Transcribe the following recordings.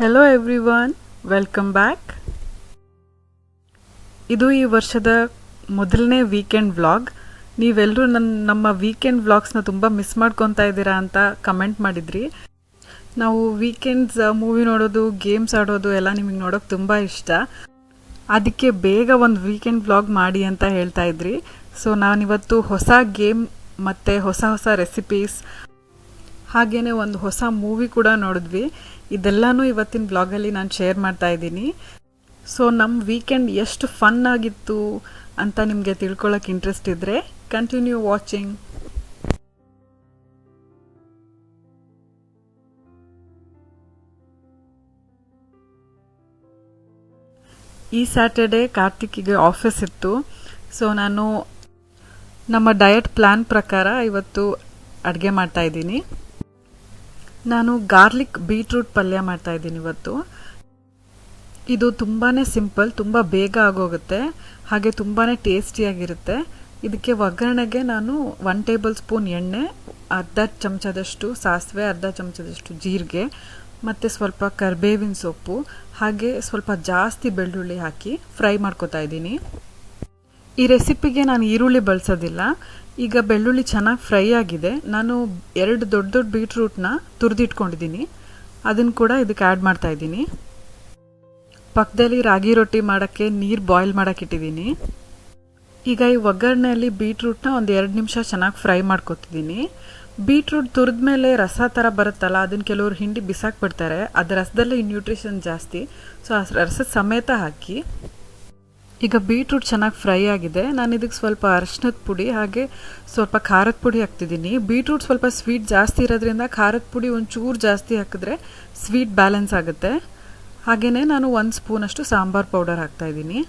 Hello everyone welcome back ಇದು ಈ ವರ್ಷದ ಮೊದಲನೇ ವೀಕೆಂಡ್ ವ್ಲಾಗ್ ನೀವೆಲ್ಲರೂ ನನ್ನ ನಮ್ಮ ವೀಕೆಂಡ್ ವ್ಲಾಗ್ಸ್ನ ತುಂಬ ಮಿಸ್ ಮಾಡ್ಕೊತಾ ಇದ್ದೀರಾ ಅಂತ ಕಮೆಂಟ್ ಮಾಡಿದ್ರಿ. ನಾವು ವೀಕೆಂಡ್ಸ್ ಮೂವಿ ನೋಡೋದು ಗೇಮ್ಸ್ ಆಡೋದು ಎಲ್ಲ ನಿಮಗೆ ನೋಡೋಕೆ ತುಂಬ ಇಷ್ಟ. ಅದಕ್ಕೆ ಬೇಗ ಒಂದು ವೀಕೆಂಡ್ ವ್ಲಾಗ್ ಮಾಡಿ ಅಂತ ಹೇಳ್ತಾ ಇದ್ರಿ. ಸೊ ನಾನಿವತ್ತು ಹೊಸ ಗೇಮ್ ಮತ್ತು ಹೊಸ ಹೊಸ ರೆಸಿಪೀಸ್ ಹಾಗೇ ಒಂದು ಹೊಸ ಮೂವಿ ಕೂಡ ನೋಡಿದ್ವಿ. ಇದೆಲ್ಲನೂ ಇವತ್ತಿನ ಬ್ಲಾಗಲ್ಲಿ ನಾನು ಶೇರ್ ಮಾಡ್ತಾ ಇದ್ದೀನಿ. ಸೊ ನಮ್ಮ ವೀಕೆಂಡ್ ಎಷ್ಟು ಫನ್ ಆಗಿತ್ತು ಅಂತ ನಿಮಗೆ ತಿಳ್ಕೊಳ್ಳೋಕೆ ಇಂಟ್ರೆಸ್ಟ್ ಇದ್ದರೆ ಕಂಟಿನ್ಯೂ ವಾಚಿಂಗ್ ಈ ಸ್ಯಾಟರ್ಡೆ ಕಾರ್ತಿಕಿಗೆ ಆಫೀಸ್ ಇತ್ತು. ಸೊ ನಾನು ನಮ್ಮ ಡಯಟ್ ಪ್ಲ್ಯಾನ್ ಪ್ರಕಾರ ಇವತ್ತು ಅಡುಗೆ ಮಾಡ್ತಾ ಇದ್ದೀನಿ. ನಾನು ಗಾರ್ಲಿಕ್ ಬೀಟ್ರೂಟ್ ಪಲ್ಯ ಮಾಡ್ತಾ ಇದ್ದೀನಿ ಇವತ್ತು. ಇದು ತುಂಬಾ ಸಿಂಪಲ್, ತುಂಬ ಬೇಗ ಆಗೋಗುತ್ತೆ, ಹಾಗೆ ತುಂಬಾ ಟೇಸ್ಟಿಯಾಗಿರುತ್ತೆ. ಇದಕ್ಕೆ ಒಗ್ಗರಣೆಗೆ ನಾನು ಒನ್ ಟೇಬಲ್ ಸ್ಪೂನ್ ಎಣ್ಣೆ, ಅರ್ಧ ಚಮಚದಷ್ಟು ಸಾಸಿವೆ, ಅರ್ಧ ಚಮಚದಷ್ಟು ಜೀರಿಗೆ, ಮತ್ತು ಸ್ವಲ್ಪ ಕರ್ಬೇವಿನ ಸೊಪ್ಪು, ಹಾಗೆ ಸ್ವಲ್ಪ ಜಾಸ್ತಿ ಬೆಳ್ಳುಳ್ಳಿ ಹಾಕಿ ಫ್ರೈ ಮಾಡ್ಕೊತಾ ಇದ್ದೀನಿ. ಈ ರೆಸಿಪಿಗೆ ನಾನು ಈರುಳ್ಳಿ ಬಳಸೋದಿಲ್ಲ. ಈಗ ಬೆಳ್ಳುಳ್ಳಿ ಚೆನ್ನಾಗಿ ಫ್ರೈ ಆಗಿದೆ. ನಾನು ಎರಡು ದೊಡ್ಡ ದೊಡ್ಡ ಬೀಟ್ರೂಟ್ನ ತುರಿದಿಟ್ಕೊಂಡಿದ್ದೀನಿ. ಅದನ್ನು ಕೂಡ ಇದಕ್ಕೆ ಆ್ಯಡ್ ಮಾಡ್ತಾ ಇದ್ದೀನಿ. ಪಕ್ಕದಲ್ಲಿ ರಾಗಿ ರೊಟ್ಟಿ ಮಾಡೋಕ್ಕೆ ನೀರು ಬಾಯ್ಲ್ ಮಾಡೋಕ್ಕಿಟ್ಟಿದ್ದೀನಿ ಈಗ ಈ ಒಗ್ಗರಣೆಯಲ್ಲಿ ಬೀಟ್ರೂಟ್ನ ಒಂದು ಎರಡು ನಿಮಿಷ ಚೆನ್ನಾಗಿ ಫ್ರೈ ಮಾಡ್ಕೊತಿದ್ದೀನಿ. ಬೀಟ್ರೂಟ್ ತುರಿದ ಮೇಲೆ ರಸ ಥರ ಬರುತ್ತಲ್ಲ, ಅದನ್ನು ಕೆಲವರು ಹಿಂಡಿ ಬಿಸಾಕ್ಬಿಡ್ತಾರೆ ಅದು ರಸದಲ್ಲೇ ನ್ಯೂಟ್ರಿಷನ್ ಜಾಸ್ತಿ. ಸೊ ಆ ರಸದ ಸಮೇತ ಹಾಕಿ ಈಗ ಬೀಟ್ರೂಟ್ ಚೆನ್ನಾಗಿ ಫ್ರೈ ಆಗಿದೆ. ನಾನು ಇದಕ್ಕೆ ಸ್ವಲ್ಪ ಅರಶಿನದ ಪುಡಿ, ಹಾಗೆ ಸ್ವಲ್ಪ ಖಾರದ ಪುಡಿ ಹಾಕ್ತಿದ್ದೀನಿ. ಬೀಟ್ರೂಟ್ ಸ್ವಲ್ಪ ಸ್ವೀಟ್ ಜಾಸ್ತಿ ಇರೋದ್ರಿಂದ ಖಾರದ ಪುಡಿ ಒಂಚೂರು ಜಾಸ್ತಿ ಹಾಕಿದ್ರೆ ಸ್ವೀಟ್ ಬ್ಯಾಲೆನ್ಸ್ ಆಗುತ್ತೆ. ಹಾಗೆಯೇ ನಾನು ಒಂದು ಸ್ಪೂನಷ್ಟು ಸಾಂಬಾರ್ ಪೌಡರ್ ಹಾಕ್ತಾಯಿದ್ದೀನಿ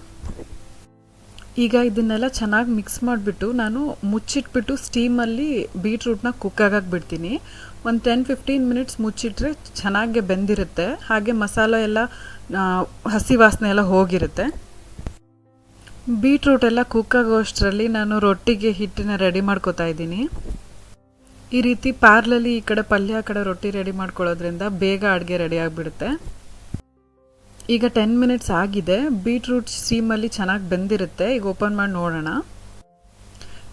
ಈಗ ಇದನ್ನೆಲ್ಲ ಚೆನ್ನಾಗಿ ಮಿಕ್ಸ್ ಮಾಡಿಬಿಟ್ಟು ನಾನು ಮುಚ್ಚಿಟ್ಬಿಟ್ಟು ಸ್ಟೀಮಲ್ಲಿ ಬೀಟ್ರೂಟ್ನ ಕುಕ್ ಆಗಕ್ಕೆ ಬಿಡ್ತೀನಿ. ಒಂದು ಟೆನ್ ಫಿಫ್ಟೀನ್ ಮಿನಿಟ್ಸ್ ಮುಚ್ಚಿಟ್ರೆ ಚೆನ್ನಾಗಿ ಬೆಂದಿರುತ್ತೆ. ಹಾಗೆ ಮಸಾಲೆ ಎಲ್ಲ ಹಸಿ ವಾಸನೆ ಎಲ್ಲ ಹೋಗಿರುತ್ತೆ. ಬೀಟ್ರೂಟ್ ಎಲ್ಲ ಕುಕ್ ಆಗೋಷ್ಟರಲ್ಲಿ ನಾನು ರೊಟ್ಟಿಗೆ ಹಿಟ್ಟನ್ನ ರೆಡಿ ಮಾಡ್ಕೋತಾ ಇದ್ದೀನಿ. ಈ ರೀತಿ ಪಾರ್ಲಲ್ಲಿ ಈ ಕಡೆ ಪಲ್ಯ, ಆ ಕಡೆ ರೊಟ್ಟಿ ರೆಡಿ ಮಾಡ್ಕೊಳ್ಳೋದ್ರಿಂದ ಬೇಗ ಅಡುಗೆ ರೆಡಿ ಆಗಿಬಿಡುತ್ತೆ. ಈಗ ಟೆನ್ ಮಿನಿಟ್ಸ್ ಆಗಿದೆ. ಬೀಟ್ರೂಟ್ ಸೀಮಲ್ಲಿ ಚೆನ್ನಾಗಿ ಬೆಂದಿರುತ್ತೆ. ಈಗ ಓಪನ್ ಮಾಡಿ ನೋಡೋಣ.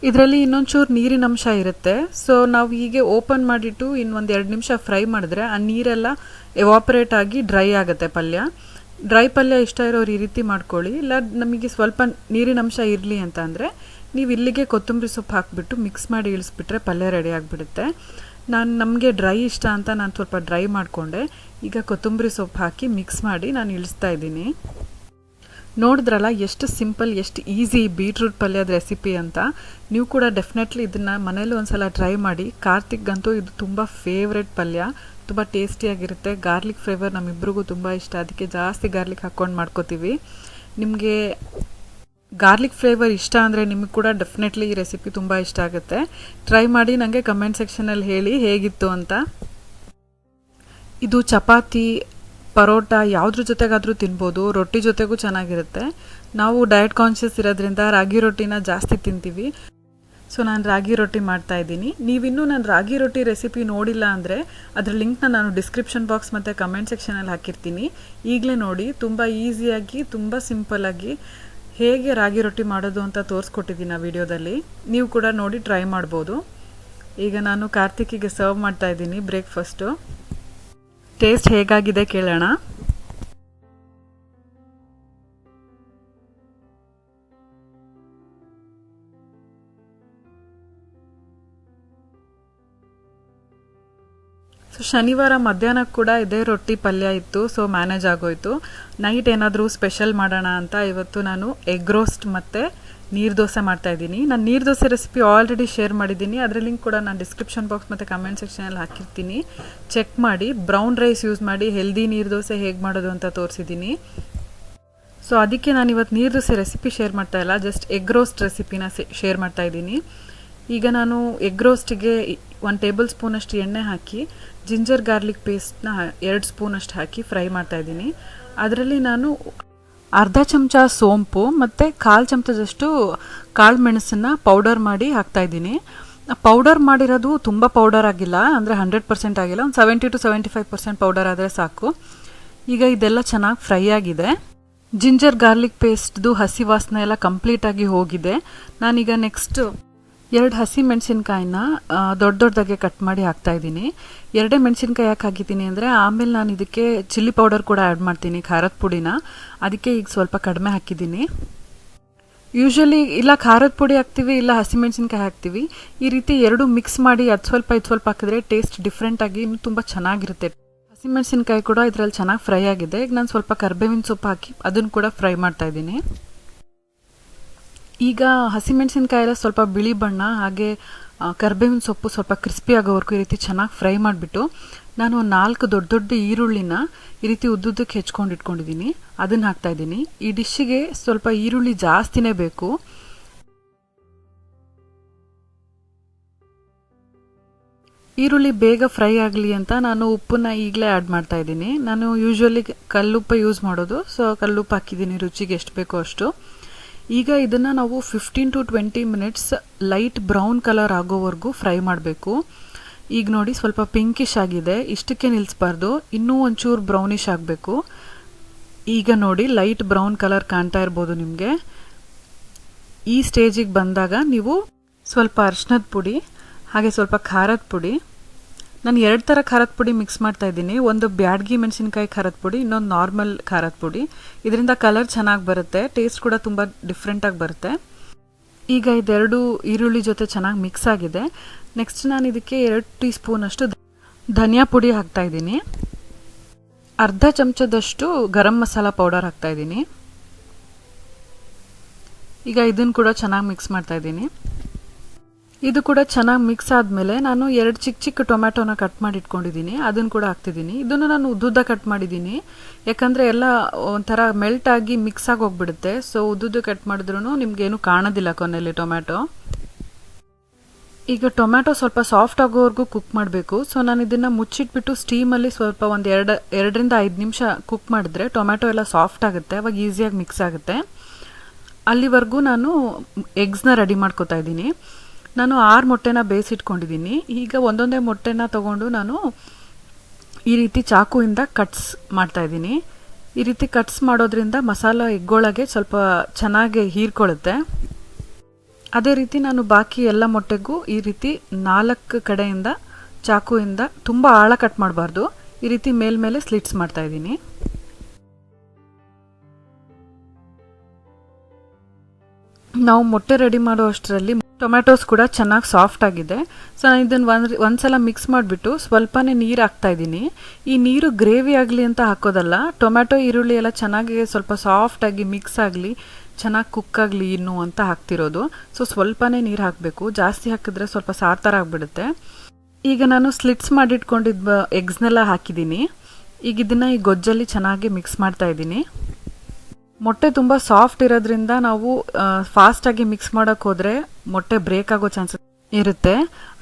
ಇದರಲ್ಲಿ ಇನ್ನೊಂಚೂರು ನೀರಿನ ಅಂಶ ಇರುತ್ತೆ. ಸೊ ನಾವು ಹೀಗೆ ಓಪನ್ ಮಾಡಿಟ್ಟು ಇನ್ನೊಂದು ಎರಡು ನಿಮಿಷ ಫ್ರೈ ಮಾಡಿದ್ರೆ ಆ ನೀರೆಲ್ಲ ಎವಾಪರೇಟ್ ಆಗಿ ಡ್ರೈ ಆಗುತ್ತೆ ಪಲ್ಯ. ಡ್ರೈ ಪಲ್ಯ ಇಷ್ಟ ಇರೋರು ಈ ರೀತಿ ಮಾಡ್ಕೊಳ್ಳಿ. ಇಲ್ಲ, ನಮಗೆ ಸ್ವಲ್ಪ ನೀರಿನ ಅಂಶ ಇರಲಿ ಅಂತ ಅಂದರೆ ನೀವು ಇಲ್ಲಿಗೆ ಕೊತ್ತಂಬರಿ ಸೊಪ್ಪು ಹಾಕಿಬಿಟ್ಟು ಮಿಕ್ಸ್ ಮಾಡಿ ಇಳಿಸ್ಬಿಟ್ರೆ ಪಲ್ಯ ರೆಡಿ ಆಗಿಬಿಡುತ್ತೆ. ನಾನು ನಮಗೆ ಡ್ರೈ ಇಷ್ಟ ಅಂತ ನಾನು ಸ್ವಲ್ಪ ಡ್ರೈ ಮಾಡಿಕೊಂಡೆ. ಈಗ ಕೊತ್ತಂಬರಿ ಸೊಪ್ಪು ಹಾಕಿ ಮಿಕ್ಸ್ ಮಾಡಿ ನಾನು ಇಳಿಸ್ತಾ ಇದ್ದೀನಿ. ನೋಡಿದ್ರಲ್ಲ, ಎಷ್ಟು ಸಿಂಪಲ್ ಎಷ್ಟು ಈಸಿ ಬೀಟ್ರೂಟ್ ಪಲ್ಯದ ರೆಸಿಪಿ ಅಂತ. ನೀವು ಕೂಡ ಡೆಫಿನೆಟ್ಲಿ ಇದನ್ನು ಮನೇಲಿ ಒಂದು ಸಲ ಟ್ರೈ ಮಾಡಿ ಕಾರ್ತಿಕ್ಗಂತೂ ಇದು ತುಂಬ ಫೇವ್ರೆಟ್ ಪಲ್ಯ. ತುಂಬ ಟೇಸ್ಟಿಯಾಗಿರುತ್ತೆ. ಗಾರ್ಲಿಕ್ ಫ್ಲೇವರ್ ನಮ್ಮಿಬ್ರಿಗೂ ತುಂಬ ಇಷ್ಟ. ಅದಕ್ಕೆ ಜಾಸ್ತಿ ಗಾರ್ಲಿಕ್ ಹಾಕ್ಕೊಂಡು ಮಾಡ್ಕೋತೀವಿ. ನಿಮಗೆ ಗಾರ್ಲಿಕ್ ಫ್ಲೇವರ್ ಇಷ್ಟ ಅಂದರೆ ನಿಮಗೆ ಕೂಡ ಡೆಫಿನೆಟ್ಲಿ ಈ ರೆಸಿಪಿ ತುಂಬ ಇಷ್ಟ ಆಗುತ್ತೆ. ಟ್ರೈ ಮಾಡಿ ನನಗೆ ಕಮೆಂಟ್ ಸೆಕ್ಷನಲ್ಲಿ ಹೇಳಿ ಹೇಗಿತ್ತು ಅಂತ. ಇದು ಚಪಾತಿ, ಪರೋಟ ಯಾವುದ್ರ ಜೊತೆಗಾದರೂ ತಿನ್ಬೋದು. ರೊಟ್ಟಿ ಜೊತೆಗೂ ಚೆನ್ನಾಗಿರುತ್ತೆ. ನಾವು ಡಯಟ್ ಕಾನ್ಷಿಯಸ್ ಇರೋದ್ರಿಂದ ರಾಗಿ ರೊಟ್ಟಿನ ಜಾಸ್ತಿ ತಿಂತೀವಿ. ಸೊ ನಾನು ರಾಗಿ ರೊಟ್ಟಿ ಮಾಡ್ತಾ ಇದ್ದೀನಿ. ನೀವಿನ್ನೂ ನಾನು ರಾಗಿ ರೊಟ್ಟಿ ರೆಸಿಪಿ ನೋಡಿಲ್ಲ ಅಂದರೆ ಅದ್ರ ಲಿಂಕ್ನ ನಾನು ಡಿಸ್ಕ್ರಿಪ್ಷನ್ ಬಾಕ್ಸ್ ಮತ್ತು ಕಮೆಂಟ್ ಸೆಕ್ಷನಲ್ಲಿ ಹಾಕಿರ್ತೀನಿ. ಈಗಲೇ ನೋಡಿ, ತುಂಬ ಈಸಿಯಾಗಿ ತುಂಬ ಸಿಂಪಲ್ಲಾಗಿ ಹೇಗೆ ರಾಗಿ ರೊಟ್ಟಿ ಮಾಡೋದು ಅಂತ ತೋರಿಸ್ಕೊಟ್ಟಿದ್ದೀನಿ ಆ ವಿಡಿಯೋದಲ್ಲಿ. ನೀವು ಕೂಡ ನೋಡಿ ಟ್ರೈ ಮಾಡ್ಬೋದು. ಈಗ ನಾನು ಕಾರ್ತಿಕಿಗೆ ಸರ್ವ್ ಮಾಡ್ತಾ ಇದ್ದೀನಿ ಬ್ರೇಕ್ಫಾಸ್ಟು ಟೇಸ್ಟ್ ಹೇಗಾಗಿದೆ ಕೇಳೋಣ. ಶನಿವಾರ ಮಧ್ಯಾಹ್ನ ಕೂಡ ಇದೇ ರೊಟ್ಟಿ ಪಲ್ಯ ಇತ್ತು ಸೊ ಮ್ಯಾನೇಜ್ ಆಗೋಯ್ತು. ನೈಟ್ ಏನಾದರೂ ಸ್ಪೆಷಲ್ ಮಾಡೋಣ ಅಂತ ಇವತ್ತು ನಾನು ಎಗ್ ರೋಸ್ಟ್ ಮತ್ತು ನೀರು ದೋಸೆ ಮಾಡ್ತಾ ಇದ್ದೀನಿ. ನಾನು ನೀರು ದೋಸೆ ರೆಸಿಪಿ ಆಲ್ರೆಡಿ ಶೇರ್ ಮಾಡಿದ್ದೀನಿ. ಅದರ ಲಿಂಕ್ ಕೂಡ ನಾನು ಡಿಸ್ಕ್ರಿಪ್ಷನ್ ಬಾಕ್ಸ್ ಮತ್ತು ಕಮೆಂಟ್ ಸೆಕ್ಷನಲ್ಲಿ ಹಾಕಿರ್ತೀನಿ. ಚೆಕ್ ಮಾಡಿ ಬ್ರೌನ್ ರೈಸ್ ಯೂಸ್ ಮಾಡಿ ಹೆಲ್ದಿ ನೀರು ದೋಸೆ ಹೇಗೆ ಮಾಡೋದು ಅಂತ ತೋರಿಸಿದ್ದೀನಿ. ಸೊ ಅದಕ್ಕೆ ನಾನು ಇವತ್ತು ನೀರು ದೋಸೆ ರೆಸಿಪಿ ಶೇರ್ ಮಾಡ್ತಾ ಇಲ್ಲ ಜಸ್ಟ್ ಎಗ್ ರೋಸ್ಟ್ ರೆಸಿಪಿನ ಶೇರ್ ಮಾಡ್ತಾ ಇದ್ದೀನಿ. ಈಗ ನಾನು ಎಗ್ ರೋಸ್ಟಿಗೆ ಒಂದು ಟೇಬಲ್ ಸ್ಪೂನಷ್ಟು ಎಣ್ಣೆ ಹಾಕಿ ಜಿಂಜರ್ ಗಾರ್ಲಿಕ್ ಪೇಸ್ಟ್ನ ಎರಡು ಸ್ಪೂನಷ್ಟು ಹಾಕಿ ಫ್ರೈ ಮಾಡ್ತಾ ಇದ್ದೀನಿ. ಅದರಲ್ಲಿ ನಾನು ಅರ್ಧ ಚಮಚ ಸೋಂಪು ಮತ್ತು ಕಾಲು ಚಮಚದಷ್ಟು ಕಾಳು ಮೆಣಸನ್ನು ಪೌಡರ್ ಮಾಡಿ ಹಾಕ್ತಾ ಇದ್ದೀನಿ. ಪೌಡರ್ ಮಾಡಿರೋದು ತುಂಬ ಪೌಡರ್ ಆಗಿಲ್ಲ, ಅಂದರೆ ಹಂಡ್ರೆಡ್ ಪರ್ಸೆಂಟ್ ಆಗಿಲ್ಲ, ಒಂದು seventy to seventy five percent powder ಆದರೆ ಸಾಕು. ಈಗ ಇದೆಲ್ಲ ಚೆನ್ನಾಗಿ ಫ್ರೈ ಆಗಿದೆ. ಜಿಂಜರ್ ಗಾರ್ಲಿಕ್ ಪೇಸ್ಟ್ದು ಹಸಿ ವಾಸನೆ ಎಲ್ಲ ಕಂಪ್ಲೀಟಾಗಿ ಹೋಗಿದೆ. ನಾನೀಗ ನೆಕ್ಸ್ಟ್ ಎರಡು ಹಸಿ ಮೆಣಸಿನ್ಕಾಯಿನ ದೊಡ್ಡ ದೊಡ್ಡದಾಗೆ ಕಟ್ ಮಾಡಿ ಹಾಕ್ತಾ ಇದ್ದೀನಿ. ಎರಡೇ ಮೆಣಸಿನ್ಕಾಯಿ ಯಾಕೆ ಹಾಕಿದ್ದೀನಿ ಅಂದರೆ, ಆಮೇಲೆ ನಾನು ಇದಕ್ಕೆ ಚಿಲ್ಲಿ ಪೌಡರ್ ಕೂಡ ಆ್ಯಡ್ ಮಾಡ್ತೀನಿ, ಖಾರದ ಪುಡಿನ. ಅದಕ್ಕೆ ಈಗ ಸ್ವಲ್ಪ ಕಡಿಮೆ ಹಾಕಿದ್ದೀನಿ. ಯೂಶ್ವಲಿ ಇಲ್ಲ ಖಾರದ ಪುಡಿ ಹಾಕ್ತೀವಿ, ಇಲ್ಲ ಹಸಿಮೆಣಸಿನ್ಕಾಯಿ ಹಾಕ್ತೀವಿ. ಈ ರೀತಿ ಎರಡು ಮಿಕ್ಸ್ ಮಾಡಿ ಅದು ಸ್ವಲ್ಪ ಇದು ಸ್ವಲ್ಪ ಹಾಕಿದ್ರೆ ಟೇಸ್ಟ್ ಡಿಫ್ರೆಂಟ್ ಆಗಿ ಇನ್ನೂ ತುಂಬ ಚೆನ್ನಾಗಿರುತ್ತೆ. ಹಸಿಮೆಣಸಿನ್ಕಾಯಿ ಕೂಡ ಇದರಲ್ಲಿ ಚೆನ್ನಾಗಿ ಫ್ರೈ ಆಗಿದೆ. ಈಗ ನಾನು ಸ್ವಲ್ಪ ಕರ್ಬೇವಿನ ಸೊಪ್ಪು ಹಾಕಿ ಅದನ್ನು ಕೂಡ ಫ್ರೈ ಮಾಡ್ತಾ ಇದ್ದೀನಿ. ಈಗ ಹಸಿಮೆಣಸಿನ್ಕಾಯಿ ಎಲ್ಲ ಸ್ವಲ್ಪ ಬಿಳಿ ಬಣ್ಣ, ಹಾಗೆ ಕರ್ಬೇವಿನ ಸೊಪ್ಪು ಸ್ವಲ್ಪ ಕ್ರಿಸ್ಪಿ ಆಗೋವರೆಗೂ ಈ ರೀತಿ ಚೆನ್ನಾಗಿ ಫ್ರೈ ಮಾಡಿಬಿಟ್ಟು ನಾನು ನಾಲ್ಕು ದೊಡ್ಡ ದೊಡ್ಡ ಈರುಳ್ಳಿನ ಈ ರೀತಿ ಉದ್ದುದ್ದಕ್ಕೆ ಹೆಚ್ಕೊಂಡು ಇಟ್ಕೊಂಡಿದ್ದೀನಿ. ಅದನ್ನು ಹಾಕ್ತಾ ಇದ್ದೀನಿ. ಈ ಡಿಶ್ಶಿಗೆ ಸ್ವಲ್ಪ ಈರುಳ್ಳಿ ಜಾಸ್ತಿನೇ ಬೇಕು. ಈರುಳ್ಳಿ ಬೇಗ ಫ್ರೈ ಆಗಲಿ ಅಂತ ನಾನು ಉಪ್ಪನ್ನ ಈಗಲೇ ಆ್ಯಡ್ ಮಾಡ್ತಾ ಇದ್ದೀನಿ. ನಾನು ಯೂಶ್ವಲಿ ಕಲ್ಲುಪ್ಪ ಯೂಸ್ ಮಾಡೋದು. ಸೊ ಕಲ್ಲುಪ್ಪು ಹಾಕಿದ್ದೀನಿ. ರುಚಿಗೆ ಎಷ್ಟು ಬೇಕೋ ಅಷ್ಟು. ಈಗ ಇದನ್ನು ನಾವು fifteen to twenty minutes light brown colour ಆಗೋವರೆಗೂ ಫ್ರೈ ಮಾಡಬೇಕು. ಈಗ ನೋಡಿ ಸ್ವಲ್ಪ ಪಿಂಕಿಶ್ ಆಗಿದೆ. ಇಷ್ಟಕ್ಕೆ ನಿಲ್ಲಿಸ್ಬಾರ್ದು ಇನ್ನೂ ಒಂಚೂರು ಬ್ರೌನಿಶ್ ಆಗಬೇಕು. ಈಗ ನೋಡಿ ಲೈಟ್ ಬ್ರೌನ್ ಕಲರ್ ಕಾಣ್ತಾ ಇರ್ಬೋದು ನಿಮಗೆ. ಈ ಸ್ಟೇಜಿಗೆ ಬಂದಾಗ ನೀವು ಸ್ವಲ್ಪ ಅರ್ಶಿನದ ಪುಡಿ, ಹಾಗೆ ಸ್ವಲ್ಪ ಖಾರದ ಪುಡಿ ನಾನು ಎರಡು ಥರ ಖಾರದ ಪುಡಿ ಮಿಕ್ಸ್ ಮಾಡ್ತಾ ಇದ್ದೀನಿ. ಒಂದು ಬ್ಯಾಡ್ಗಿ ಮೆಣಸಿನ್ಕಾಯಿ ಖಾರದ ಪುಡಿ, ಇನ್ನೊಂದು ನಾರ್ಮಲ್ ಖಾರದ ಪುಡಿ. ಇದರಿಂದ ಕಲರ್ ಚೆನ್ನಾಗಿ ಬರುತ್ತೆ ಟೇಸ್ಟ್ ಕೂಡ ತುಂಬ ಡಿಫ್ರೆಂಟಾಗಿ ಬರುತ್ತೆ. ಈಗ ಇದೆರಡು ಈರುಳ್ಳಿ ಜೊತೆ ಚೆನ್ನಾಗಿ ಮಿಕ್ಸ್ ಆಗಿದೆ. ನೆಕ್ಸ್ಟ್ ನಾನು ಇದಕ್ಕೆ ಎರಡು ಟೀ ಸ್ಪೂನಷ್ಟು ಧನಿಯಾ ಪುಡಿ ಹಾಕ್ತಾ ಇದ್ದೀನಿ. ಅರ್ಧ ಚಮಚದಷ್ಟು ಗರಂ ಮಸಾಲ ಪೌಡರ್ ಹಾಕ್ತಾ ಇದ್ದೀನಿ. ಈಗ ಇದನ್ನು ಕೂಡ ಚೆನ್ನಾಗಿ ಮಿಕ್ಸ್ ಮಾಡ್ತಾ ಇದ್ದೀನಿ. ಇದು ಕೂಡ ಚೆನ್ನಾಗಿ ಮಿಕ್ಸ್ ಆದಮೇಲೆ ನಾನು ಎರಡು ಚಿಕ್ಕ ಚಿಕ್ಕ ಟೊಮ್ಯಾಟೊನ ಕಟ್ ಮಾಡಿ ಇಟ್ಕೊಂಡಿದ್ದೀನಿ ಅದನ್ನು ಕೂಡ ಹಾಕ್ತಿದ್ದೀನಿ ಇದನ್ನು ನಾನು ಉದ್ದುದ್ದ ಕಟ್ ಮಾಡಿದ್ದೀನಿ ಯಾಕಂದರೆ ಎಲ್ಲ ಒಂಥರ ಮೆಲ್ಟ್ ಆಗಿ ಮಿಕ್ಸ್ ಆಗಿ ಹೋಗ್ಬಿಡುತ್ತೆ. ಸೊ ಉದ್ದುದ್ದು ಕಟ್ ಮಾಡಿದ್ರೂ ನಿಮ್ಗೇನು ಕಾಣೋದಿಲ್ಲ ಕೊನೆಯಲ್ಲಿ ಟೊಮ್ಯಾಟೊ. ಈಗ ಟೊಮ್ಯಾಟೊ ಸ್ವಲ್ಪ ಸಾಫ್ಟ್ ಆಗೋವರೆಗೂ ಕುಕ್ ಮಾಡಬೇಕು. ಸೊ ನಾನು ಇದನ್ನು ಮುಚ್ಚಿಟ್ಬಿಟ್ಟು ಸ್ಟೀಮಲ್ಲಿ ಸ್ವಲ್ಪ ಒಂದು ಎರಡು, ಎರಡರಿಂದ ಐದು ನಿಮಿಷ ಕುಕ್ ಮಾಡಿದ್ರೆ ಟೊಮ್ಯಾಟೊ ಎಲ್ಲ ಸಾಫ್ಟ್ ಆಗುತ್ತೆ, ಅವಾಗ ಈಸಿಯಾಗಿ ಮಿಕ್ಸ್ ಆಗುತ್ತೆ. ಅಲ್ಲಿವರೆಗೂ ನಾನು ಎಗ್ಸ್ನ ರೆಡಿ ಮಾಡ್ಕೋತಾ ಇದ್ದೀನಿ ನಾನು ಆರು ಮೊಟ್ಟೆನ ಬೇಯಿಸಿಟ್ಕೊಂಡಿದ್ದೀನಿ. ಈಗ ಒಂದೊಂದೇ ಮೊಟ್ಟೆನ ತಗೊಂಡು ನಾನು ಈ ರೀತಿ ಚಾಕುವಿಂದ ಕಟ್ಸ್ ಮಾಡ್ತಾಯಿದ್ದೀನಿ ಈ ರೀತಿ ಕಟ್ಸ್ ಮಾಡೋದ್ರಿಂದ ಮಸಾಲ ಎಗ್ಗೊಳಗೆ ಸ್ವಲ್ಪ ಚೆನ್ನಾಗಿ ಹೀರ್ಕೊಳ್ಳುತ್ತೆ. ಅದೇ ರೀತಿ ನಾನು ಬಾಕಿ ಎಲ್ಲ ಮೊಟ್ಟೆಗೂ ಈ ರೀತಿ ನಾಲ್ಕು ಕಡೆಯಿಂದ ಚಾಕುವಿಂದ ತುಂಬ ಆಳ ಕಟ್ ಮಾಡಬಾರ್ದು. ಈ ರೀತಿ ಮೇಲ್ಮೇಲೆ ಸ್ಲಿಟ್ಸ್ ಮಾಡ್ತಾ ಇದ್ದೀನಿ. ನಾವು ಮೊಟ್ಟೆ ರೆಡಿ ಮಾಡೋ ಅಷ್ಟರಲ್ಲಿ ಟೊಮ್ಯಾಟೋಸ್ ಕೂಡ ಚೆನ್ನಾಗಿ ಸಾಫ್ಟ್ ಆಗಿದೆ. ಸೊ ನಾನು ಇದನ್ನು ಒಂದು ಒಂದ್ಸಲ ಮಿಕ್ಸ್ ಮಾಡಿಬಿಟ್ಟು ಸ್ವಲ್ಪನೇ ನೀರು ಹಾಕ್ತಾ ಇದ್ದೀನಿ. ಈ ನೀರು ಗ್ರೇವಿ ಆಗಲಿ ಅಂತ ಹಾಕೋದಲ್ಲ ಟೊಮೆಟೊ ಈರುಳ್ಳಿ ಎಲ್ಲ ಚೆನ್ನಾಗಿ ಸ್ವಲ್ಪ ಸಾಫ್ಟಾಗಿ ಮಿಕ್ಸ್ ಆಗಲಿ, ಚೆನ್ನಾಗಿ ಕುಕ್ ಆಗಲಿ ಇನ್ನು ಅಂತ ಹಾಕ್ತಿರೋದು. ಸೊ ಸ್ವಲ್ಪನೇ ನೀರು ಹಾಕಬೇಕು. ಜಾಸ್ತಿ ಹಾಕಿದ್ರೆ ಸ್ವಲ್ಪ ಸಾರ್ ಆಗಿಬಿಡುತ್ತೆ. ಈಗ ನಾನು ಸ್ಲಿಟ್ಸ್ ಮಾಡಿಟ್ಕೊಂಡಿದ್ದ ಎಗ್ಸ್ನೆಲ್ಲ ಹಾಕಿದ್ದೀನಿ. ಈಗ ಇದನ್ನು ಈ ಗೊಜ್ಜಲ್ಲಿ ಚೆನ್ನಾಗಿ ಮಿಕ್ಸ್ ಮಾಡ್ತಾ ಇದ್ದೀನಿ. ಮೊಟ್ಟೆ ತುಂಬ ಸಾಫ್ಟ್ ಇರೋದ್ರಿಂದ ನಾವು ಫಾಸ್ಟಾಗಿ ಮಿಕ್ಸ್ ಮಾಡಕ್ ಹೋದರೆ ಮೊಟ್ಟೆ ಬ್ರೇಕ್ ಆಗೋ ಚಾನ್ಸಸ್ ಇರುತ್ತೆ.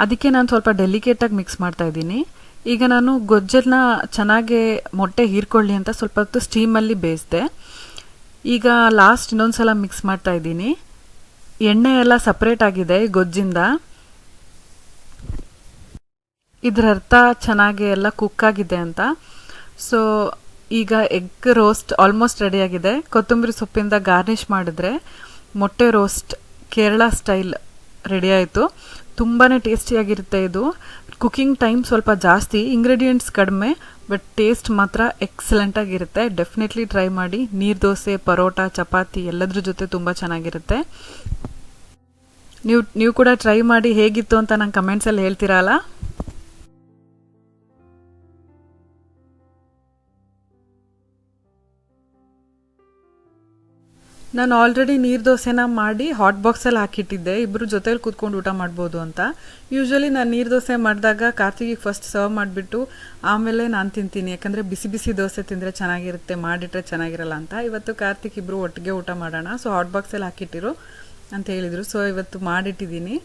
ಅದಕ್ಕೆ ನಾನು ಸ್ವಲ್ಪ ಡೆಲಿಕೇಟಾಗಿ ಮಿಕ್ಸ್ ಮಾಡ್ತಾ ಇದ್ದೀನಿ. ಈಗ ನಾನು ಗೊಜ್ಜನ್ನ ಚೆನ್ನಾಗಿ ಮೊಟ್ಟೆ ಹೀರ್ಕೊಳ್ಳಿ ಅಂತ ಸ್ವಲ್ಪ ಹೊತ್ತು ಸ್ಟೀಮಲ್ಲಿ ಬೇಯಿಸಿದೆ. ಈಗ ಲಾಸ್ಟ್ ಇನ್ನೊಂದ್ಸಲ ಮಿಕ್ಸ್ ಮಾಡ್ತಾ ಇದ್ದೀನಿ. ಎಣ್ಣೆ ಎಲ್ಲ ಸಪ್ರೇಟ್ ಆಗಿದೆ ಗೊಜ್ಜಿಂದ. ಇದರ ಅರ್ಥ ಚೆನ್ನಾಗಿ ಎಲ್ಲ ಕುಕ್ ಆಗಿದೆ ಅಂತ. ಸೊ ಈಗ ಎಗ್ ರೋಸ್ಟ್ ಆಲ್ಮೋಸ್ಟ್ ರೆಡಿಯಾಗಿದೆ ಕೊತ್ತಂಬರಿ ಸೊಪ್ಪಿಂದ ಗಾರ್ನಿಷ್ ಮಾಡಿದ್ರೆ ಮೊಟ್ಟೆ ರೋಸ್ಟ್ ಕೇರಳ ಸ್ಟೈಲ್ ರೆಡಿ ಆಯಿತು. ತುಂಬಾ ಟೇಸ್ಟಿಯಾಗಿರುತ್ತೆ ಇದು. ಕುಕಿಂಗ್ ಟೈಮ್ ಸ್ವಲ್ಪ ಜಾಸ್ತಿ ಇಂಗ್ರೀಡಿಯೆಂಟ್ಸ್ ಕಡಿಮೆ ಬಟ್ ಟೇಸ್ಟ್ ಮಾತ್ರ ಎಕ್ಸಲೆಂಟ್ ಆಗಿರುತ್ತೆ. ಡೆಫಿನೆಟ್ಲಿ ಟ್ರೈ ಮಾಡಿ. ನೀರು ದೋಸೆ, ಪರೋಟ, ಚಪಾತಿ ಎಲ್ಲದ್ರ ಜೊತೆ ತುಂಬ ಚೆನ್ನಾಗಿರುತ್ತೆ. ನೀವು ನೀವು ಕೂಡ ಟ್ರೈ ಮಾಡಿ ಹೇಗಿತ್ತು ಅಂತ ನಂಗೆ ಕಮೆಂಟ್ಸಲ್ಲಿ ಹೇಳ್ತೀರಲ್ಲ? ನಾನು ಆಲ್ರೆಡಿ ನೀರು ದೋಸೆನ ಮಾಡಿ ಹಾಟ್ ಬಾಕ್ಸಲ್ಲಿ ಹಾಕಿಟ್ಟಿದ್ದೆ. ಇಬ್ಬರು ಜೊತೆಯಲ್ಲಿ ಕೂತ್ಕೊಂಡು ಊಟ ಮಾಡ್ಬೋದು ಅಂತ. ಯೂಶ್ವಲಿ ನಾನು ನೀರು ದೋಸೆ ಮಾಡಿದಾಗ ಕಾರ್ತಿಗಿಗೆ ಫಸ್ಟ್ ಸರ್ವ್ ಮಾಡಿಬಿಟ್ಟು ಆಮೇಲೆ ನಾನು ತಿಂತೀನಿ. ಯಾಕಂದರೆ ಬಿಸಿ ಬಿಸಿ ದೋಸೆ ತಿಂದರೆ ಚೆನ್ನಾಗಿರುತ್ತೆ, ಮಾಡಿಟ್ರೆ ಚೆನ್ನಾಗಿರಲ್ಲ ಅಂತ. ಇವತ್ತು ಕಾರ್ತಿಕ್ ಇಬ್ಬರು ಒಟ್ಟಿಗೆ ಊಟ ಮಾಡೋಣ. ಸೊ ಹಾಟ್ ಬಾಕ್ಸಲ್ಲಿ ಹಾಕಿಟ್ಟಿರು ಅಂತ ಹೇಳಿದರು. ಸೊ ಇವತ್ತು ಮಾಡಿಟ್ಟಿದ್ದೀನಿ.